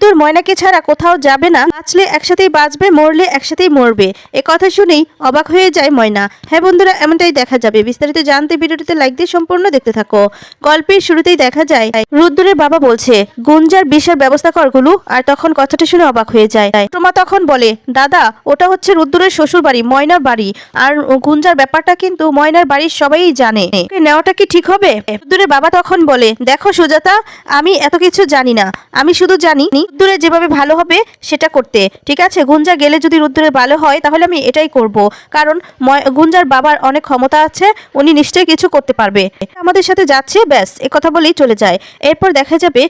রুদ্দুর ময়নাকে ছাড়া কোথাও যাবে না। বাঁচলে একসাথেই বাঁচবে, মরলে একসাথেই মরবে। এ কথা শুনেই অবাক হয়ে যায় ময়না। হ্যাঁ বন্ধুরা, এমনটাই দেখা যাবে। বিস্তারিত জানতে ভিডিওটিতে লাইক দিয়ে সম্পূর্ণ দেখতে থাকো। গল্পের শুরুতেই দেখা যায়, রুদ্রের বাবা বলছে, গুঞ্জার বিষের ব্যবস্থা কর গুলু। আর তখন কথাটা শুনে অবাক হয়ে যায়। তোমা তখন বলে, দাদা, ওটা হচ্ছে রুদ্রের শ্বশুর বাড়ি ময়নার বাড়ি। আর গুঞ্জার ব্যাপারটা কিন্তু ময়নার বাড়ির সবাই জানে। নেওয়াটা কি ঠিক হবে? রুদ্দুরের বাবা তখন বলে, দেখো সুজাতা, আমি এত কিছু জানি না। আমি শুধু জানি রুদ্দুরে যেভাবে ভালো হবে, সেটা করতে। ঠিক আছে? গুঞ্জা গেলে যদি রুদ্দুরে ভালো হয়, তাহলে আমি এটাই করব। কারণ গুঞ্জার বাবার অনেক ক্ষমতা আছে, উনি নিশ্চয়ই কিছু করতে পারবে। আমাদের সাথে যাচ্ছে, ব্যাস, এ কথা বলেই চলে যায়। এরপর দেখা যাবে,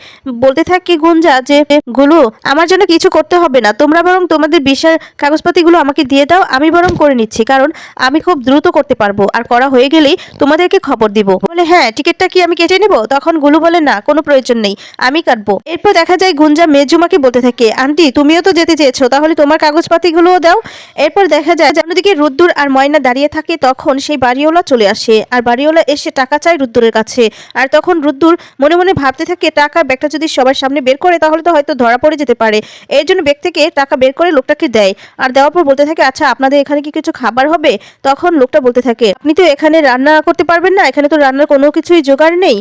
বলতে থাকি গুঞ্জা যে, গুলু, আমার জন্য কিছু করতে হবে না। তোমরা বরং তোমাদের বিষয়ের কাগজপাতিগুলো আমাকে দিয়ে দাও, আমি বরং করে নিচ্ছি। কারণ আমি খুব দ্রুত করতে পারব। আর করা হয়ে গেলেই তোমাদেরকে খবর দিব। বলে হ্যাঁ টিকিটটা কি আমি কেটে নেব? তখন গুলু বলে, না, কোনো প্রয়োজন নেই, আমি কাটবো। এরপর দেখা যায় গুঞ্জা মেজুমাকে বলতে থাকে, আন্টি, তুমিও তো যেতে চেয়েছো, তাহলে তোমার কাগজপাতিগুলোও দাও। এরপর দেখা যায় যে অন্যদিকে রুদ্দুর আর ময়না দাঁড়িয়ে থাকে, তখন সেই বাড়িওয়ালা চলে আসে, আর বাড়িওয়ালা এসে টাকা চায় রুদ্দুরের কাছে। আর তখন রুদ্দুর মনে মনে ভাবতে থাকে টাকার ব্যাগটা যদি সবার সামনে বের করে, তাহলে তো হয়তো ধরা পড়ে যেতে পারে। এর জন্য ব্যাগ থেকে টাকা বের করে লোকটাকে দেয়, আর দেওয়ার পর বলতে থাকে আচ্ছা আপনাদের এখানে কি কিছু খাবার হবে? তখন লোকটা বলতে থাকে, আপনি তো এখানে রান্না করতে পারবেন না, এখানে তো রান্নার কোনো কিছুই জোগাড় নেই।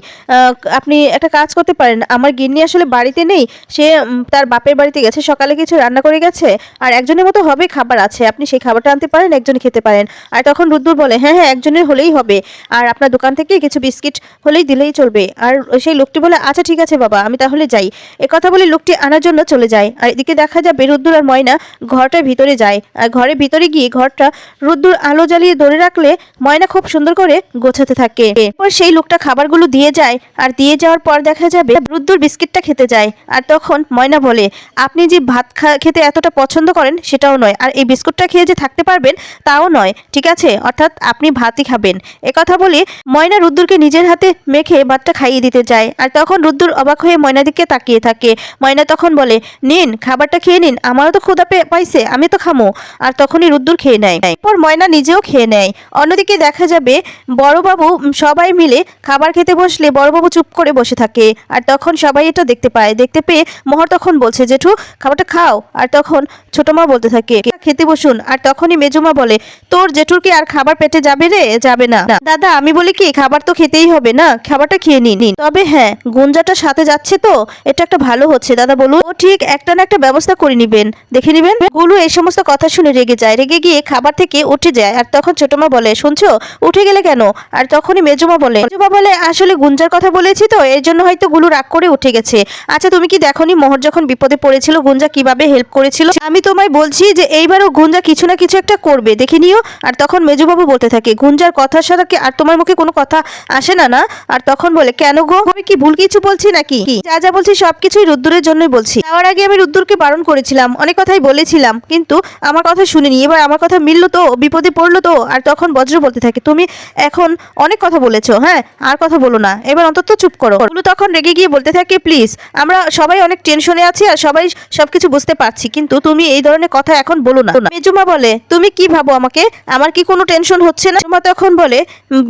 আপনি একটা কাজ করতে পারেন, আমার গিন্নি আসলে বাড়িতে নেই, সে তার বাপের বাড়িতে গেছে, সকালে কিছু রান্না করে গেছে, আর একজনের মতো হবে খাবার আছে। আপনি সেই খাবারটা আনতে পারেন একজনে খেতে পারেন। আর তখন রুদ্দুর বলে হ্যাঁ হ্যাঁ একজনের হলেই হবে। আর আপনার দোকান থেকে কিছু বিস্কিট হলেই দিলেই চলবে। আর সেই লোকটি বলে আচ্ছা ঠিক আছে বাবা, আমি তাহলে যাই। কথা বলে লোকটি আনার জন্য চলে যায়। আর এদিকে দেখা যাবে রুদ্দুর আর ময়না ঘরটার ভিতরে যায়। আর ঘরের ভিতরে গিয়ে ঘরটা রুদ্দুর আলো জ্বালিয়ে ধরে রাখলে ময়না খুব সুন্দর করে গোছাতে থাকে। এরপর সেই লোকটা খাবারগুলো দিয়ে যায়। আর দিয়ে যাওয়ার পর দেখা যাবে রুদ্দুর বিস্কিটটা খেতে যায়। আর তখন ময়না বলে। আপনি যে ভাত খেতে এতটা পছন্দ করেন সেটাও নয়। আর এই বিস্কুটটা খেয়ে যে থাকতে পারবেন তাও নয়, ঠিক আছে? অর্থাৎ আপনি ভাতই খাবেন। কথা বলে ময়না রুদ্দুরকে নিজের হাতে মেখে ভাতটা খাইয়ে দিতে যায়। আর তখন রুদ্দুর অবাক হয়ে ময়না দিকে তাকিয়ে থাকে। ময়না তখন বলে, নিন, খাবারটা খেয়ে নিন। আমারও তো ক্ষুধা পে- পাইছে, আমি তো খামো। আর তখনই রুদ্দুর খেয়ে নেয়। এরপর ময়না নিজেও খেয়ে নেয়। অন্যদিকে দেখা যাবে বড়বাবু সবাই মিলে খাবার খেতে বসলে বড়বাবু চুপ করে বসে থাকে। আর তখন সবাই এটা দেখতে পায়। দেখতে পেয়ে মোহর তখন বলছে, জেঠু, খাবারটা খাও। আর তখন ছোট মা বলতে থাকে, খেতে বসুন। আর তখনই মেজমা বলে, তোর জেঠুর কি আর খাবার পেটে যাবে রে? যাবে না। দাদা, আমি বলি কি, খাবার তো খেতেই হবে না? খাবারটা খেয়ে নিন। তবে হ্যাঁ গুঞ্জাটা সাথে যাচ্ছে তো? এটা একটা ভালো হচ্ছে। দাদা বলুন। ও ঠিক, একটা না একটা ব্যবস্থা করে নিবেন। দেখে নিবেন? গুলু এই সমস্ত কথা শুনে রেগে যায়। রেগে গিয়ে খাবার থেকে উঠে যায়। আর তখন ছোট মা বলে, শুনছো? উঠে গেলে কেন? আর তখনই মেজমা বলে মেজমা বলে, আসলে গুঞ্জার কথা বলেছি তো, এর জন্য হয়তো গুলু রাগ করে উঠে গেছে। আচ্ছা তুমি কি দেখনি মোহর যখন বিপদে পড়েছিল, গুঞ্জা কীভাবে হেল্প করেছিল? আমি তোমায় বলছি যে এইবারও গুঞ্জা কিছু না কিছু একটা করবে, দেখে নিও। আর তখন মেজবাবু বলতে থাকে, গুঞ্জার কথার কি আর তোমার মুখে কোনো কথা আসে না না? আর তখন বলে, কেন গো? আমি কি ভুল কিছু বলছি নাকি? যা যা বলছি সবকিছুই রুদ্দুরের জন্যই বলছি। যাওয়ার আগে আমি রুদ্দুরকে বারণ করেছিলাম, অনেক কথাই বলেছিলাম, কিন্তু আমার কথা শুনিনি। এবার আমার কথা মিললো তো, বিপদে পড়ল তো? আর তখন বজ্র বলতে থাকে, তুমি এখন অনেক কথা বলেছ হ্যাঁ? আর কথা বলো না। এবার অন্তত চুপ করো। তখন রেগে গিয়ে বলতে থাকে, প্লিজ, আমরা সবাই অনেক টেনশনে আছি আর সবাই সবকিছু বুঝতে পারছি, কিন্তু তুমি এই ধরনের কথা এখন বলো না। মেজুমা বলে, তুমি কি ভাবো আমাকে? আমার কি কোনো টেনশন হচ্ছে না? মেজুমা তখন বলে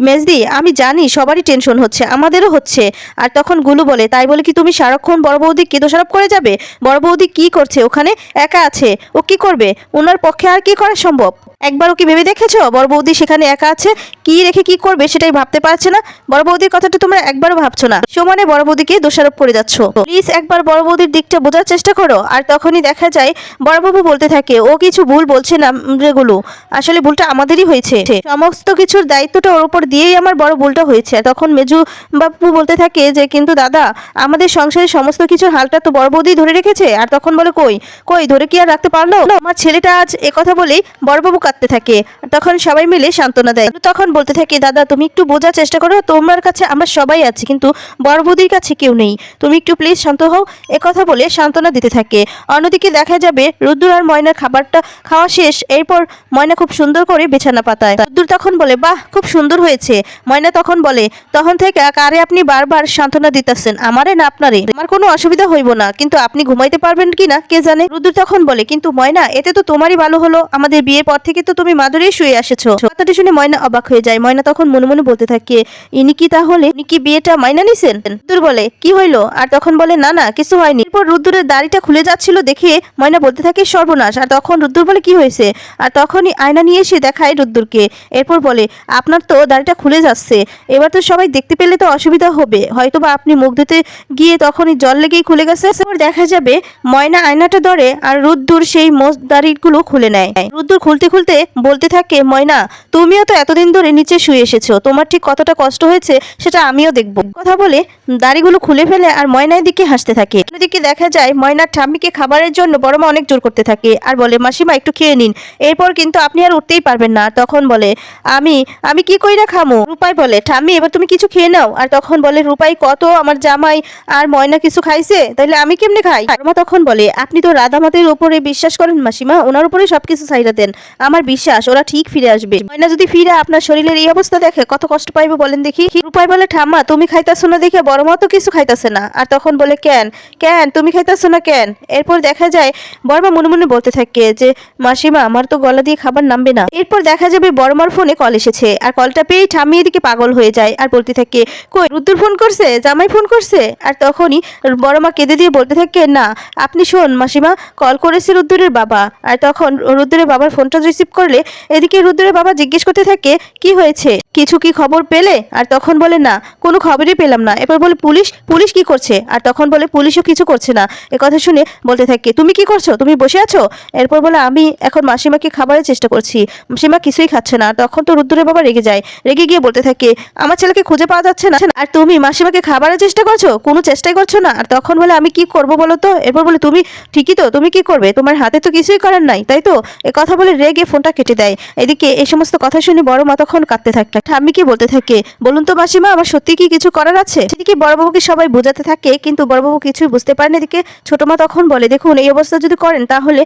মেজদি, আমি জানি সবারই টেনশন হচ্ছে, আমাদেরও হচ্ছে। আর তখন গুলু বলে, তাই বলে কি তুমি সারাক্ষণ বড় বৌদি কে দোষারোপ করে যাবে? বড় বৌদি কি করছে? ওখানে একা আছে, ও কি করবে? ওনার পক্ষে আর কি করা সম্ভব? একবারও কি ভেবে দেখেছ? বড় বৌদি সেখানে একা আছে, কি রেখে কি করবে সেটাই ভাবতে পারছে না। বড় বৌদির কথাটা তোমরা একবারও ভাবছ না। সমানে বড় বৌদিকে দোষারোপ করে যাচ্ছ। প্লিজ একবার বড় বৌদির দিকটা বোঝার চেষ্টা করো। আর তখনই দেখা যায় বড়বাবু বলতে থাকে, ও কিছু ভুল বলছে না রেগুলো আসলে ভুলটা আমাদেরই হয়েছে। সমস্ত কিছুর দায়িত্বটা ওর উপর দিয়েই আমার বড় ভুলটা হয়েছে। তখন মেজু বাপু বলতে থাকে যে, কিন্তু দাদা, আমাদের সংসারের সমস্ত কিছুর হালটা তো বড় বৌদি ধরে রেখেছে। আর তখন বলে, কই? কই? ধরে কি আর রাখতে পারল? আমার ছেলেটা আজ একথা বলেই বড়বাবু কাঁদতে থাকে। তখন সবাই মিলে সান্ত্বনা দেয়। তখন বলতে থাকে, দাদা, তুমি একটু বোঝার চেষ্টা করো। তোমার কাছে আমরা সবাই আছি, কিন্তু বড় বৌদির কাছে কেউ নেই। তুমি একটু প্লিজ শান্ত হও। একথা বলে সান্ত্বনা দিতে থাকে। অন্যদিকে দেখা যাবে, রুদ্দুর আর ময়নার খাবারটা খাওয়া শেষ। এরপর ময়না খুব সুন্দর করে বিছানা পাতায়। রুদ্দুর তখন বলে, বাহ, খুব সুন্দর হয়েছে। ময়না তখন বলে, তখন থেকে কারে আপনি বারবার সান্ত্বনা দিতেছেন? আমারে না আপনারে? আমার কোনো অসুবিধা হইব না। কিন্তু আপনি ঘুমাইতে পারবেন কি না কে জানে? রুদ্দুর তখন বলে, কিন্তু ময়না, এতে তো তোমারই ভালো হলো। আমাদের বিয়ের পর থেকে তো তুমি মাদুরেই শুয়ে আসেছো কথাটি শুনে ময়না অবাক হয়ে যায়। ময়না তখন মনে মনে বলতে থাকে, ইনি কি তাহলে, ইনি কি বিয়েটা মাইনা নিছেন? রুদ্দুর বলে, কি হইল? আর তখন বলে, না না, কিছু হয়নি। এরপর রুদ্দুরের দাড়িটা খুলে যাচ্ছিল দেখে ময়না বলতে থাকে, সর্বনাশ। আর তখন রুদ্দুর বলে, কি হয়েছে? আর তখনই আয়না নিয়ে এসে দেখায় রুদ্দুরকে। এরপর বলে, আপনার তো দাড়িটা খুলে যাচ্ছে। এবার তো সবাই দেখতে পেলে তো অসুবিধা হবে। হয়তো বা আপনি মুখ ধুতে গিয়ে তখনই জল লেগেই খুলে গেছে। এরপর দেখা যাবে ময়না আয়নাটা ধরে আর রুদ্দুর সেই মোজ দাড়িগুলো খুলে নেয়। রুদ্দুর খুলতে খুলতে বলতে থাকে, ময়না, তুমিও তো এতদিন ধরে নিচে শুয়ে এসেছ, তোমার ঠিক কতটা কষ্ট হয়েছে সেটা আমিও দেখব। কথা বলে, দাড়িগুলো খুলে ফেলে আর ময়নার দিকে হাসতে থাকে। অন্যদিকে দেখা যায় ময়নার ঠাম্মিকে খাবারের জন্য বড় মা অনেক জোর করতে থাকে আর বলে, মাসিমা, একটু খেয়ে নিন। এরপর কিন্তু আপনি আর উঠতেই পারবেন না। তখন বলে, আমি আমি কি কইরা খামো? রূপাই বলে, ঠাম্মি, এবার তুমি কিছু খেয়ে নাও। আর তখন বলে, রূপাই, কত আমার জামাই আর ময়না কিছু খাইছে? তাহলে আমি কেমনে খাই? মা তখন বলে, আপনি তো রাধামাতের উপরে বিশ্বাস করেন মাসিমা, ওনার উপরে সবকিছু ছাইরা দেন। আমার বিশ্বাস, ওরা ঠিক ফিরে আসবে। ময়না যদি ফিরে আপনার শরীরের এই অবস্থা দেখে, কত কষ্ট পাইবে বলেন দেখি? রূপাই বলে, ঠাম্মা, তুমি খাইতাছো না দেখে বড় মা তো কিছু খাইতাছে না। আর তখন বলে, কেন? কেন? তুমি খাইতাছো না কেন? এরপর দেখা যায় বড়মা মনে মনে বলতে থাকে যে, মাসিমা, আমার তো গলা দিয়ে খাবার নামবে না। এরপর দেখা যাবে বড়মার ফোনে কল এসেছে। আর কলটা পেয়েই ঠাম্মি এদিকে পাগল হয়ে যায় আর বলতে থাকে, কই, রুদ্দুর ফোন করছে? জামাই ফোন করছে? আর তখনই বড়মা কেঁদে দিয়ে বলতে থাকে, না, আপনি শোন মাসিমা, কল করেছে রুদ্দুরের বাবা। আর তখন রুদ্দুরের বাবার ফোনটা রিসিভ করলে এদিকে রুদ্দুরের বাবা জিজ্ঞেস করতে থাকে, কি হয়েছে? কিছু কি খবর পেলে? আর তখন বলে, না, কোনো খবরই পেলাম না। এরপর বলে, পুলিশ? পুলিশ কি করছে? আর তখন বলে, পুলিশও কিছু করছে না। এ কথা শুনে বলতে থাকে, তুমি কি করছ? তুমি বসে আছো? এরপর বলে, আমি এখন মাসিমাকে খাবারের চেষ্টা করছি। মাসিমা কিছুই খাচ্ছে না। তখন তো রুদ্রের বাবা রেগে যায়। রেগে গিয়ে বলতে থাকে, আমার ছেলেকে খুঁজে পাওয়া যাচ্ছে না। আর তুমি মাসিমাকে খাবারের চেষ্টা করছ? কোনো চেষ্টাই করছ না? আর তখন বলে, আমি কি করব বলো তো? এরপর বলে, তুমি ঠিকই তো, তুমি কি করবে? তোমার হাতে তো কিছুই করার নাই, তাই তো? এ কথা বলে রেগে ফোনটা কেটে দেয়। এদিকে এই সমস্ত কথা শুনে বড় মা তখন কাঁদতে থাকে। ঠাম্মি কি বলতে থাকে? বলুন তো মাসিমা, আমার সত্যি কি কিছু করার আছে? সেদিকে বড়বাবুকে সবাই বোঝাতে থাকে, কিন্তু বড়বাবু কিছুই বুঝতে পারেন এদিকে ছোট মা তখন বলে, দেখুন, এই অবস্থা যদি করেন, তাহলে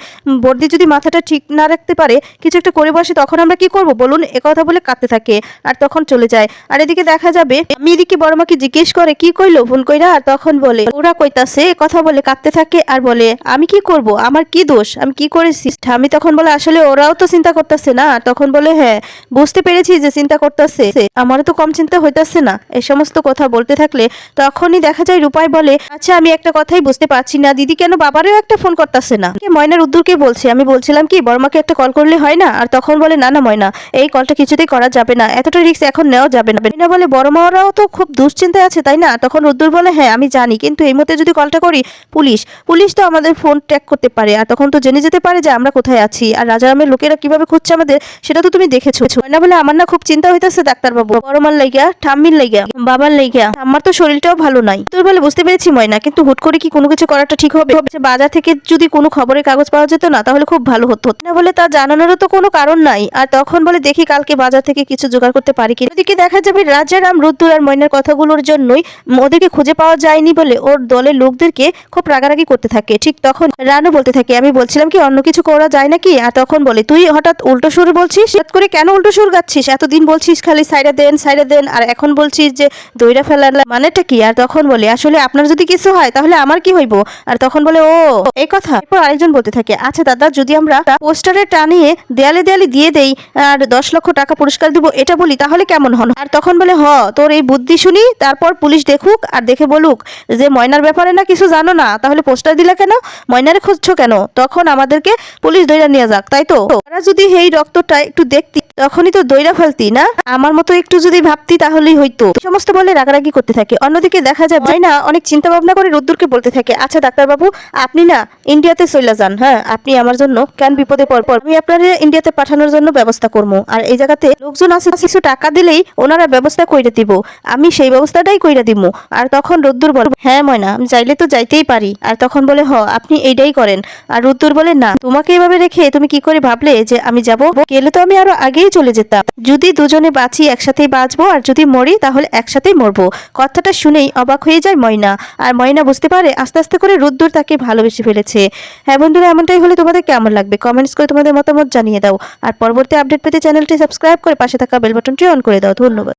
বর্দি যদি মাথাটা ঠিক না রাখতে পারে, কিছু একটা করে বসে, তখন আমরা কি করব? বলুন, এ কথা বলে কাঁদতে থাকে আর তখন চলে যায়। আর এদিকে দেখা যাবে আমি এদিকে বড় মাকে জিজ্ঞেস করে, কি কইলো? ফোন কইরা? আর তখন বলে, ওরা কইতাছে কথা বলে কাঁদতে থাকে আর বলে, আমি কি করব? আমার কি দোষ? আমি কি করেছি? আমি তখন বলে, আসলে ওরাও তো চিন্তা করতেছে না। তখন বলে হ্যাঁ বুঝতে পেরেছি যে চিন্তা করতেছে। আমারও তো কম চিন্তা হইতাছে না। এই সমস্ত কথা বলতে থাকলে তখনই দেখা যায় রূপাই বলে আচ্ছা আমি একটা কথাই বুঝতে পারছি না। দিদি কেন বাবারও একটা ফোন করতেছে না? ময়নার উদ্দুরকে বলছে, আমি বলছিলাম কি, বর্মাকে একটা কল করলে হয় না? আর তখন বলে, না না, ময়না, এই কলটা কিছুতেই করা যাবে না। এতটা রিস্ক এখন নেওয়া যাবে না। ময়না বলে বড় মাওরাও তো খুব দুশ্চিন্তায় আছে, তাই না? তখন রুদ্দুর বলে হ্যাঁ আমি জানি, কিন্তু এই মুহূর্তে যদি কলটা করি, পুলিশ পুলিশ তো আমাদের ফোন ট্র্যাক করতে পারে। আর তখন তো জেনে যেতে পারে যে আমরা কোথায় আছি। আর রাজারামের লোকেরা কীভাবে খুঁজছে আমাদের, সেটা তো তুমি দেখেছ। ময়না বলে আমার না খুব চিন্তা হইতেছে ডাক্তারবাবু। বড়মার লাইগা ঠাম্মির লাইগা বাবার লাইগা আমার তো শরীরটাও ভালো নাই। তোর বলে বুঝতে পেরেছি ময়না, কিন্তু হুট করে কি কোনো কিছু করাটা ঠিক হবে? বাজার থেকে যদি কোনো খবরের কাগজ পাওয়া যেত না, তাহলে খুব ভালো হতো। না বলে তা জানানোরও তো কোনো কারণ নাই। আর তখন বলে দেখি কালকে বাজার থেকে কিছু জোগাড় করতে পারি কি ওদিকে দেখা যাবে রাজারাম রুদ্দুর আর ময়নার কথাগুলোর জন্যই ওদেরকে খুঁজে পাওয়া যায়নি বলে ওর দলের লোকদেরকে খুব রাগারাগি করতে থাকে। ঠিক তখন রানু বলতে থাকে, আমি বলছিলাম কি অন্য কিছু করা যায় নাকি? আর তখন বলে, তুই হঠাৎ উল্টো সুর বলছিস? হঠাৎ করে কেন উল্টো সুর গাচ্ছিস? এতদিন বলছিস খালি সাইডে দেন সাইডে দেন, আর এখন বলছিস যে দইরা ফেলার মানেটা কি? আর তখন বলে, আসলে আপনার যদি কিছু হয়, তাহলে আমার কি হইব? আর তখন বলে, ও, এই কথা। এরপর আরেকজন বলতে থাকে আচ্ছা দাদা, যদি আমরা পোস্টারে টানিয়ে দেয়ালে দেয়ালে দিয়ে দেই, আর দশ লক্ষ টাকা পুরস্কার দিব, এটা বলি, তাহলে কেমন হন? আর তখন বলে, হ, তোর এই বুদ্ধি শুনি, তারপর পুলিশ দেখুক, আর দেখে বলুক যে ময়নার ব্যাপারে না কিছু জানো না, তাহলে পোস্টার দিলে কেন? ময়নারে খুঁজছো কেন? তখন আমাদেরকে পুলিশ দইরা নিয়ে যাক, তাই তো? যদি এই রক্তটা একটু দেখতি তখনই তো দইরা ফেলতি, না? আমার মতো একটু যদি ভাবতি তাহলেই হইতো। সমস্ত বলে রাগারাগি করতে থাকে। অন্যদিকে দেখা যায় ময়না অনেক চিন্তা ভাবনা করে রুদ্দুরকে বলতে থাকে আচ্ছা ডাক্তারবাবু, আপনি না ইন্ডিয়াতে চলে যান হ্যাঁ? আপনি আমার জন্য কেন বিপদে পর পর আমি আপনার ইন্ডিয়াতে পাঠানোর জন্য ব্যবস্থা করব আর এই জায়গাতে লোকজন আছে কিছু টাকা দিলেই ওনারা ব্যবস্থা কইরে দিব। আমি সেই ব্যবস্থাটাই কইরা দিব আর তখন রোদ্দুর বলে হ্যাঁ ময়না, আমি চাইলে তো যাইতেই পারি। আর তখন বলে, হ, আপনি এইটাই করেন। আর রোদ্দুর বলে, না, তোমাকে এভাবে রেখে তুমি কি করে ভাবলে যে আমি যাব? গেলে তো আমি আরও আগেই চলে যেতাম। যদি দুজনে বাঁচি, একসাথেই বাঁচবো, আর যদি মরি, তাহলে একসাথেই মরবো। কথাটা শুনেই অবাক হয়ে যায় ময়না। আর ময়না বুঝতে পারে, আস্তে আস্তে করে রুদ্দুর তাকে ভালোবেসে ফেলেছে। হ্যাঁ বন্ধুরা, এমনটাই হলে তোমাদের কেমন লাগবে? কমেন্টস করে তোমাদের মতামত জানিয়ে দাও। আর পরবর্তী আপডেট পেতে চ্যানেলটি সাবস্ক্রাইব করে পাশে থাকা বেলবটনটি অন করে দাও। ধন্যবাদ।